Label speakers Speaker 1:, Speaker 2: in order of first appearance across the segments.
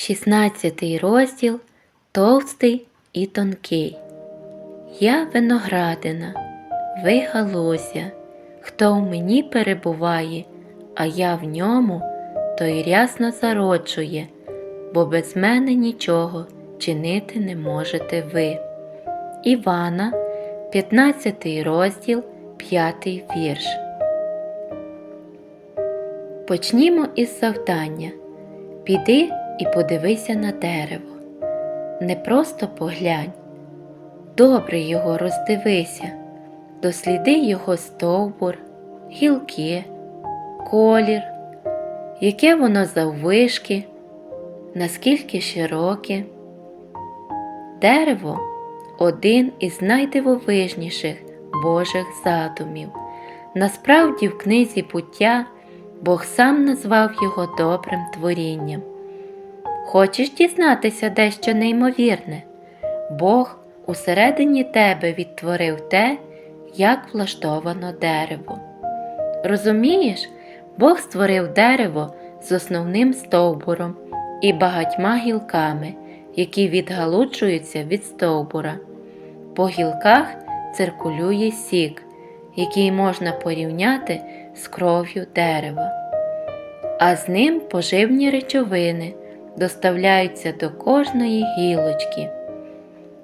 Speaker 1: 16 розділ Товстий і тонкий. Я виноградина, ви галузя, хто в мені перебуває, а я в ньому, той рясно зароджує, бо без мене нічого чинити не можете ви. Івана, 15 розділ, 5 вірш. Почнімо із завдання. Піди і подивися на дерево. Не просто поглянь, добре його роздивися, досліди його стовбур, гілки, колір, яке воно заввишки, наскільки широке. Дерево один із найдивовижніших Божих задумів. Насправді в книзі буття Бог сам назвав його добрим творінням. Хочеш дізнатися дещо неймовірне? Бог усередині тебе відтворив те, як влаштовано дерево. Розумієш, Бог створив дерево з основним стовбуром і багатьма гілками, які відгалуджуються від стовбура. По гілках циркулює сік, який можна порівняти з кров'ю дерева, а з ним поживні речовини доставляються до кожної гілочки.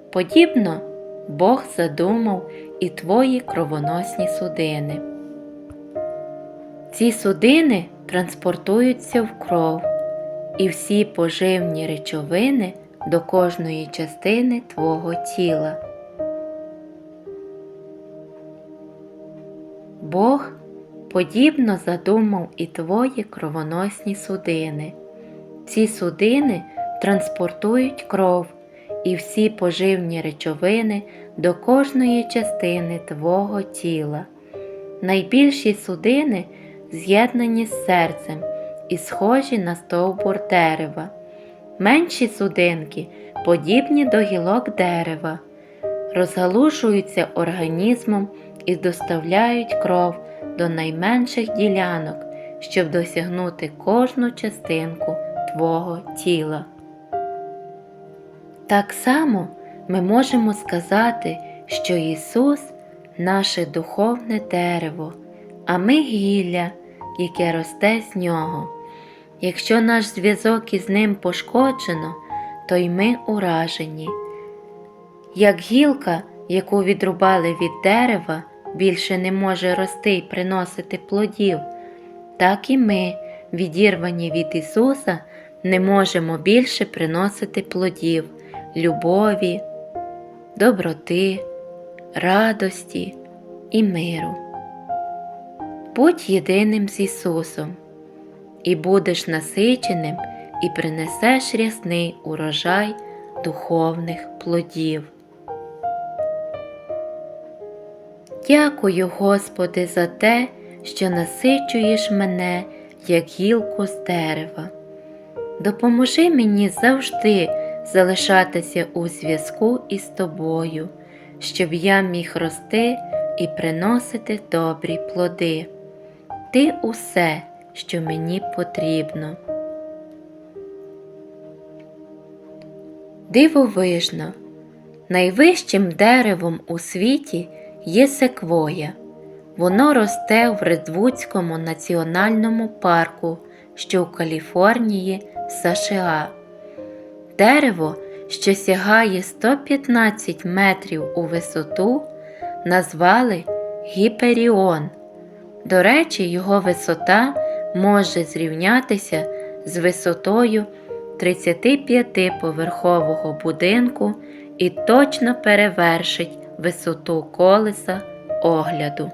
Speaker 1: Подібно Бог задумав і твої кровоносні судини. Ці судини транспортуються в кров, і всі поживні речовини до кожної частини твого тіла. Бог подібно задумав і твої кровоносні судини. Ці судини транспортують кров і всі поживні речовини до кожної частини твого тіла. Найбільші судини з'єднані з серцем і схожі на стовбур дерева. Менші судинки подібні до гілок дерева, розгалушуються організмом і доставляють кров до найменших ділянок, щоб досягнути кожну частинку твого тіла. Так само ми можемо сказати, що Ісус наше духовне дерево, а ми гілля, яке росте з нього. Якщо наш зв'язок із ним пошкоджено, то й ми уражені. Як гілка, яку відрубали від дерева, більше не може рости й приносити плодів, так і ми, відірвані від Ісуса, не можемо більше приносити плодів, любові, доброти, радості і миру. Будь єдиним з Ісусом, і будеш насиченим і принесеш рясний урожай духовних плодів. Дякую, Господи, за те, що насичуєш мене, як гілку з дерева. Допоможи мені завжди залишатися у зв'язку із тобою, щоб я міг рости і приносити добрі плоди. Ти усе, що мені потрібно. Дивовижно, найвищим деревом у світі є секвоя. Воно росте в Редвудському національному парку, що в Каліфорнії, США. Дерево, що сягає 115 метрів у висоту, назвали Гіперіон. До речі, його висота може зрівнятися з висотою 35-поверхового будинку і точно перевершить висоту колеса огляду.